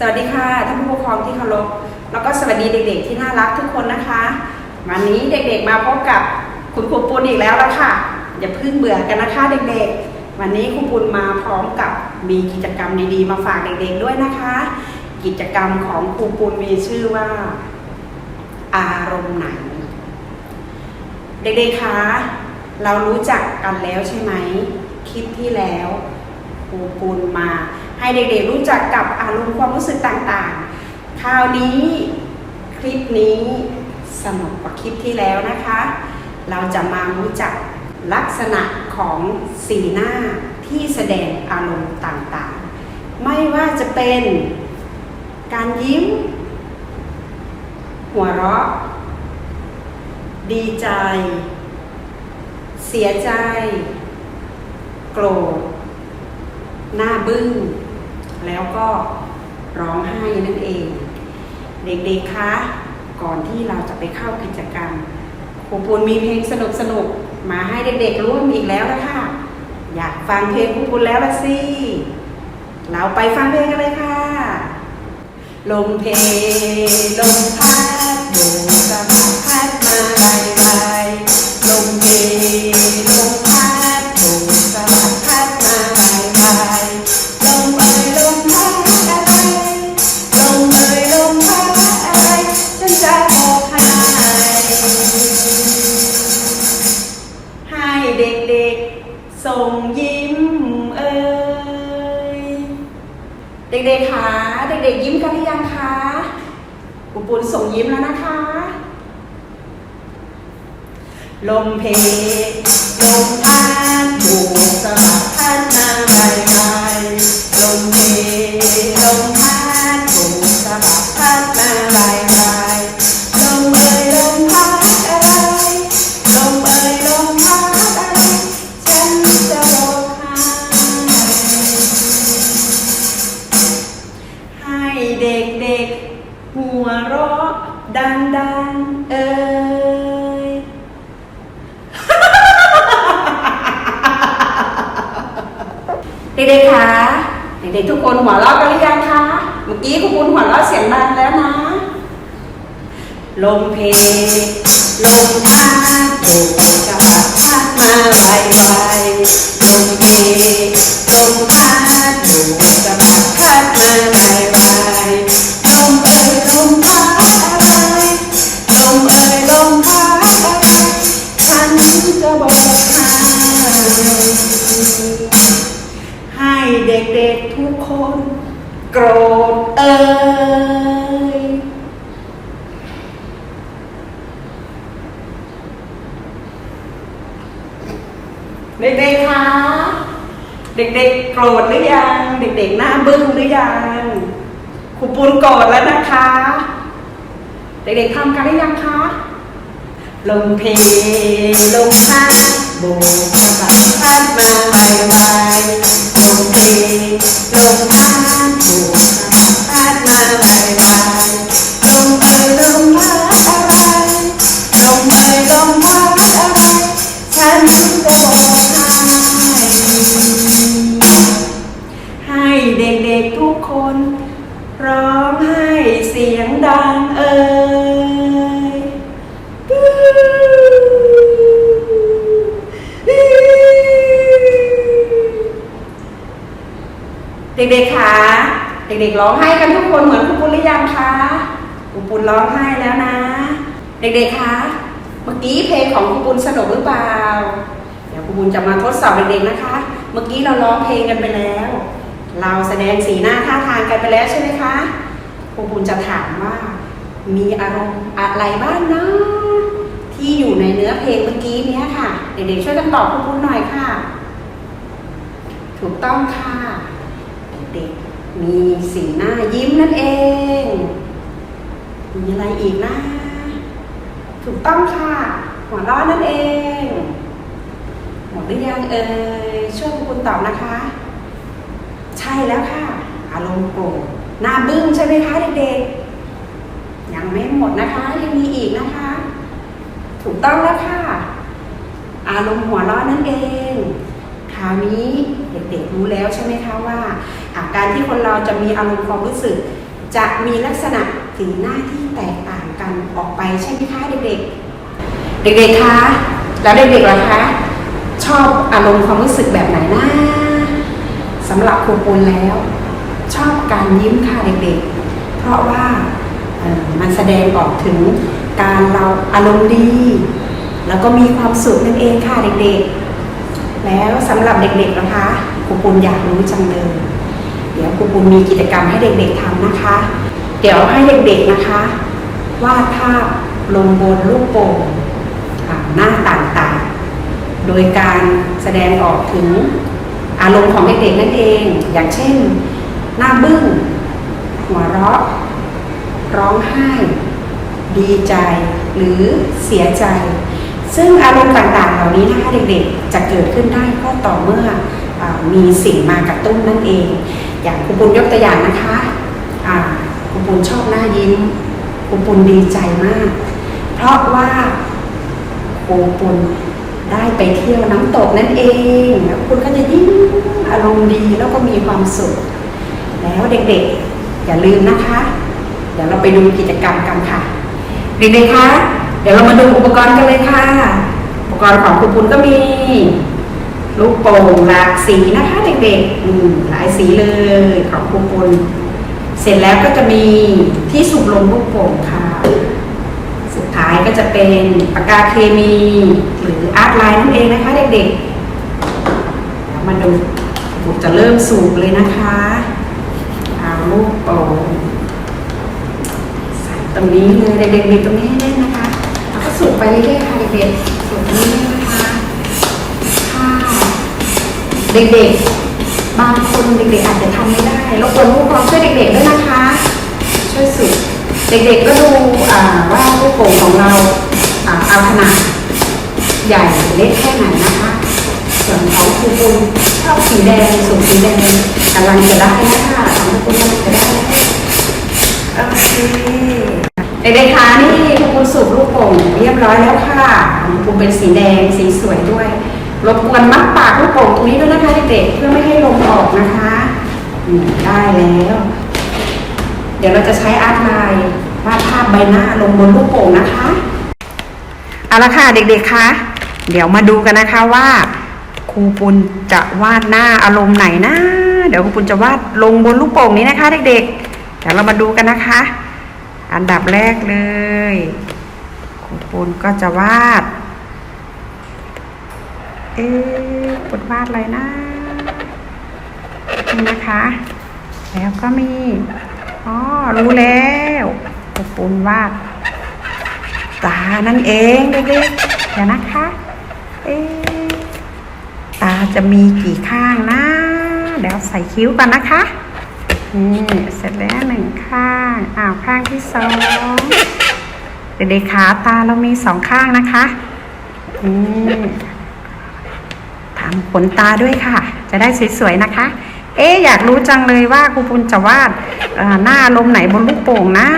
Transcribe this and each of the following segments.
สวัสดีค่ะท่านผู้ปกครองที่เคารพแล้วก็สวัสดีเด็กๆ ที่น่ารักทุกคนนะคะวันนี้เด็กๆมาพบกับคุณครูปุณอีกแล้วละค่ะ อย่าเพิ่งเบื่อกันนะคะเด็กๆ วันนี้ครูปุณมาพร้อมกับมีกิจกรรมดีๆ มาฝากเด็กๆด้วยนะคะ กิจกรรมของครูปุณมีชื่อว่า อารมณ์ไหน เด็กๆคะเรารู้จักกันแล้วใช่ไหมคลิปที่แล้วครูปูนมา ให้เด็กๆรู้จักกับอารมณ์ความรู้สึกต่างๆ คราวนี้คลิปนี้สนุกกว่าคลิปที่แล้วนะคะ เราจะมารู้จักลักษณะของสีหน้าที่แสดงอารมณ์ต่างๆ ไม่ว่าจะเป็นการยิ้ม หัวเราะ ดีใจ เสียใจ โกรธ หน้าบึ้ง แล้วก็ร้องไห้นั่นเอง เด็กๆคะก่อนที่เราจะไปเข้ากิจกรรมครูปูนมีเพลงสนุกๆมาให้เด็กๆร่วมอีกแล้วละค่ะอยากฟังเพลงครูปูนแล้วละสิเราไปฟังเพลงกันเลยค่ะ ลมเพลงลมพัดโบกสะบัดพัดมาไล่ไล่ลมเพลม กันหรือยังคะปูปูนส่งยิ้มแล้วนะคะ ลมเพลลมพัดผู หัวเราะดังดังเอ่ยเด็กๆคะเด็กๆทุกคนหัวเราะกันหรือยังคะ เมื่อกี้คุณปุณหัวเราะเสียงดังแล้วนะ ลมเพลม เด็กๆทุกคน โกรธเอ่ยเด็กๆคะเด็กๆโกรธหรือยัง เด็กๆหน้าบึ้งหรือยังครูปูนโกรธแล้วนะคะ เด็กๆทำกันหรือยังคะลมเพลมพัดโบกสะบัดพัดมาไวไวลมพัดโบกสะบัดพัดมาไวไว เอ่ยลมพัดอะไรลมเอ่ยลมพัดอะไรฉันจะบอกให้ให้เด็กๆทุกคน ร้องไห้เสียงดังเอ่ย เด็กๆ คะ เด็กๆร้องไห้กันทุกคนเหมือนครูปุณหรือยังคะครูปุณร้องไห้แล้วนะ เด็กๆคะเมื่อกี้เพลงของครูปุณสนุกหรือเปล่า เดี๋ยวครูปุณจะมาทดสอบเด็กๆนะคะ เมื่อกี้เราร้องเพลงกันไปแล้ว เราแสดงสีหน้าท่าทางกันไปแล้วใช่ไหมคะครูปุณจะถามว่า มีอารมณ์อะไรบ้างนะที่อยู่ในเนื้อเพลงเมื่อกี้เนี้ยค่ะ เด็กๆช่วยกันตอบครูปุณหน่อยค่ะ ถูกต้องค่ะเด็กๆ มีสีหน้ายิ้มนั่นเอง มีอะไรอีกนะ ถูกต้องค่ะ หัวเราะนั่นเอง หมดหรือยังเอ่ยช่วยคุณตอบนะคะ ใช่แล้วค่ะ อารมณ์โกรธหน้าบึ้งใช่ไหมคะเด็กๆ ยังไม่หมดนะคะยังมีอีกนะคะ ถูกต้องแล้วค่ะ อารมณ์หัวเราะนั่นเอง คราวนี้เด็กๆรู้แล้วใช่ไหมคะว่า อาการที่คนเราจะมีอารมณ์ความรู้สึก จะมีลักษณะสีหน้าที่แตกต่างกันออกไปใช่ไหมคะเด็กๆ เด็กๆคะแล้วเด็กๆล่ะคะชอบอารมณ์ความรู้สึกแบบไหนนะสำหรับครูปูนแล้ว ชอบการยิ้มค่ะเด็กๆ เพราะว่ามันแสดงออกถึงการเราอารมณ์ดี แล้วก็มีความสุขนั่นเองค่ะเด็กๆ แล้วสำหรับเด็กๆนะคะครูปูนอยากรู้จังเลย ดี๋ยวครูปูนมีกิจกรรมให้เด็กๆทำนะคะ เดี๋ยวให้เด็กๆนะคะวาดภาพลงบนลูกโป่งหน้าต่างๆ โดยการแสดงออกถึงอารมณ์ของเด็กๆนั่นเอง อย่างเช่น หน้าบึ้ง หัวเราะ ร้องไห้ ดีใจ หรือเสียใจ ซึ่งอารมณ์ต่างๆ เหล่านี้นะคะเด็กๆ จะเกิดขึ้นได้ก็ต่อเมื่อ มีสิ่งมากระตุ้นนั่นเอง อย่างคุณปุณยกตัวอย่างนะคะอ่าคุณปุณชอบหน้ายิ้มคุณปุณดีใจมาก เพราะว่าคุณปุณได้ไปเที่ยวน้ำตกนั่นเองแล้วคุณก็จะยิ้มอารมณ์ดีแล้วก็มีความสุข แล้วเด็กๆ อย่าลืมนะคะ เดี๋ยวเราไปดูกิจกรรมกันค่ะเด็กๆคะเดี๋ยวเรามาดูอุปกรณ์กันเลยค่ะ อุปกรณ์ของครูปุณก็มี ลูกโป่งหลากสีนะคะเด็กๆอืมหลายสีเลยของครูปุณเสร็จแล้วก็จะมีที่สูบลมลูกโป่งค่ะ สุดท้ายก็จะเป็นปากกาเคมี หรืออาร์ตไลน์นั่นเองนะคะเด็กๆเดี๋ยวมาดูผมจะเริ่มสูบเลยนะคะเอาลูกโป่งใส่ตรงนี้เลยเด็กๆตรงนี้ให้แน่นนะคะแล้วก็สูบไปเรื่อยๆค่ะเด็กๆสูบเรื่อย เด็กๆ บางคนเด็กๆอาจจะทำไม่ได้รบกวนผู้ปกครองช่วยเด็กๆด้วยนะคะ ช่วยสูบเด็กๆก็ดูว่าลูกโป่งของเราเอาขนาดใหญ่เล็กแค่ไหนนะคะ ส่วนของครูปุณชอบสีแดงสูงสีแดงกำลังจะได้นะคะของครูปุณกำลังจะได้โอเคเด็กๆคะนี่ครูปุณสูบลูกโป่งเรียบร้อยแล้วค่ะครูปุณเป็นสีแดงสีสวยด้วย รบกวนมัดปากลูกโป่งตรงนี้ด้วยนะคะเด็กๆเพื่อไม่ให้ลมออกนะคะได้แล้ว เดี๋ยวเราจะใช้อาร์ตไลน์วาดภาพใบหน้าลงบนลูกโป่งนะคะเอาละค่ะเด็กๆคะเดี๋ยวมาดูกันนะคะว่าครูปุณจะวาดหน้าอารมณ์ไหนนะ เดี๋ยวครูปุณจะวาดลงบนลูกโป่งนี้นะคะ เด็กๆ เดี๋ยวเรามาดูกันนะคะ อันดับแรกเลยครูปุณก็จะวาด เอ๊ปุณวาดอะไรนะนี่นะคะ แล้วก็มีอ๋อรู้แล้วครูปุณวาดตานั่นเองเด็กๆเดี๋ยวนะคะ เอ๊ตาจะมีกี่ข้างนะเดี๋ยวใส่คิ้วก่อนนะคะนี่เสร็จแล้วหนึ่งข้างอ้าวข้างที่สองเด็กๆขาตาเรามีสองข้างนะคะนี่ ทำขนตาด้วยค่ะ จะได้สวยๆนะคะ เอ๊อยากรู้จังเลยว่าครูปุณจะวาดหน้าลมณ์ไหนบนลูกโป่งนะ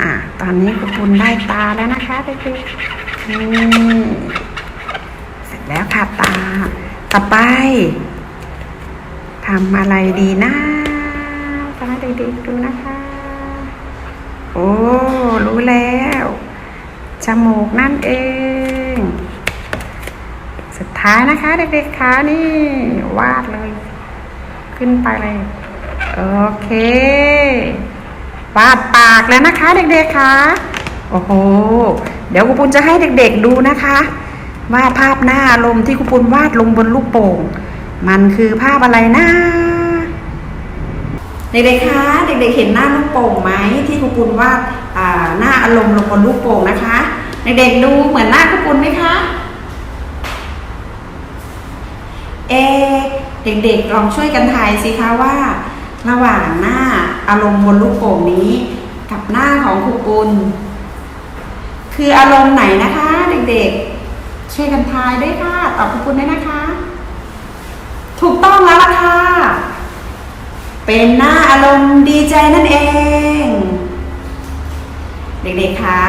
อะตอนนี้คุณปุณได้ตาแล้วนะคะเด็กๆนี่เสร็จแล้วค่ะตา ต่อไปทำอะไรดีนะทำให้เด็กๆดูนะคะ โอ้ รู้แล้ว จมูกนั่นเอง สุดท้ายนะคะเด็กๆคะนี่วาดเลย ขึ้นไปเลย โอเค วาดปากแล้วนะคะ เด็กๆคะโอ้โห เดี๋ยวครูปุณจะให้เด็กๆดูนะคะวาดภาพหน้าอารมณ์ที่ครูปุณวาดลงบนลูกโป่ง มันคือภาพอะไรนะเด็กๆคะเด็กๆเห็นหน้าลูกโป่งไหมที่ครูปุณวาดหน้าอารมณ์ลงบนลูกโป่งนะคะ เด็กๆดูเหมือนหน้าครูปุณไหมคะ เอเด็กๆลองช่วยกันทายสิคะว่า ระหว่างหน้าอารมณ์บนลูกโป่งนี้ กับหน้าของครูปุณคืออารมณ์ไหนนะคะ เด็กๆ ช่วยกันทายด้วยค่ะตอบครูปุณด้นะคะ ถูกต้องแล้วล่ะค่ะเป็นหน้าอารมณ์ดีใจนั่นเอง เด็กๆคะ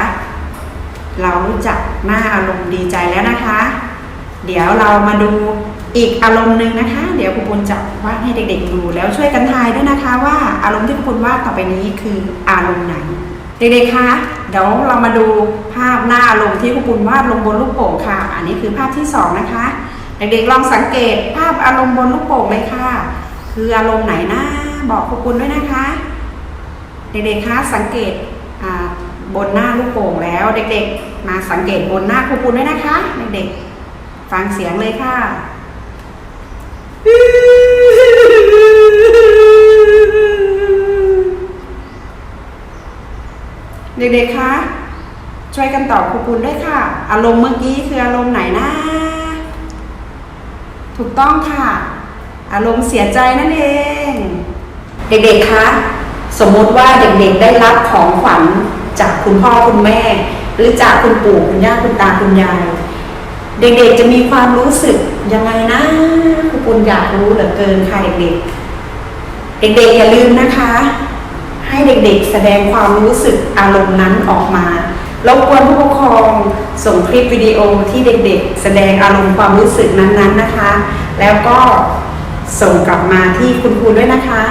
เรารู้จักหน้าอารมณ์ดีใจแล้วนะคะ เดี๋ยวเรามาดู อีกอารมณ์หนึ่งนะคะ เดี๋ยวครูปุณจะวาดให้เด็กๆดู แล้วช่วยกันทายด้วยนะคะว่าอารมณ์ที่ครูปุณวาดต่อไปนี้คืออารมณ์ไหน เด็กๆคะเดี๋ยวเรามาดูภาพหน้าอารมณ์ที่ครูปุณวาดลงบนลูกโป่งค่ะ อันนี้คือภาพที่สองนะคะ เด็กๆลองสังเกตภาพอารมณ์บนลูกโป่งเลยค่ะ คืออารมณ์ไหนนะบอกครูปุณด้วยนะคะ เด็กๆคะสังเกตบนหน้าลูกโป่งแล้วเด็กๆ มาสังเกตบนหน้าครูปุณด้วยนะคะ เด็กๆฟังเสียงเลยค่ะ เด็กๆ คะ ช่วยกันตอบครูปุณด้วยค่ะ อารมณ์เมื่อกี้คืออารมณ์ไหนนะ ถูกต้องค่ะ อารมณ์เสียใจนั่นเอง เด็กๆ คะ สมมติว่าเด็กๆ ได้รับของขวัญจากคุณพ่อคุณแม่ หรือจากคุณปู่คุณย่าคุณตาคุณยาย เด็กๆจะมีความรู้สึกยังไงนะครูปุณอยากรู้เหลือเกินค่ะเด็กๆ เด็กๆอย่าลืมนะคะ ให้เด็กๆแสดงความรู้สึกอารมณ์นั้นออกมารบกวนผู้ปกครองส่งคลิปวิดีโอที่เด็กๆ แสดงอารมณ์ความรู้สึกนั้นๆนะคะ แล้วก็ส่งกลับมาที่คุณครูด้วยนะคะ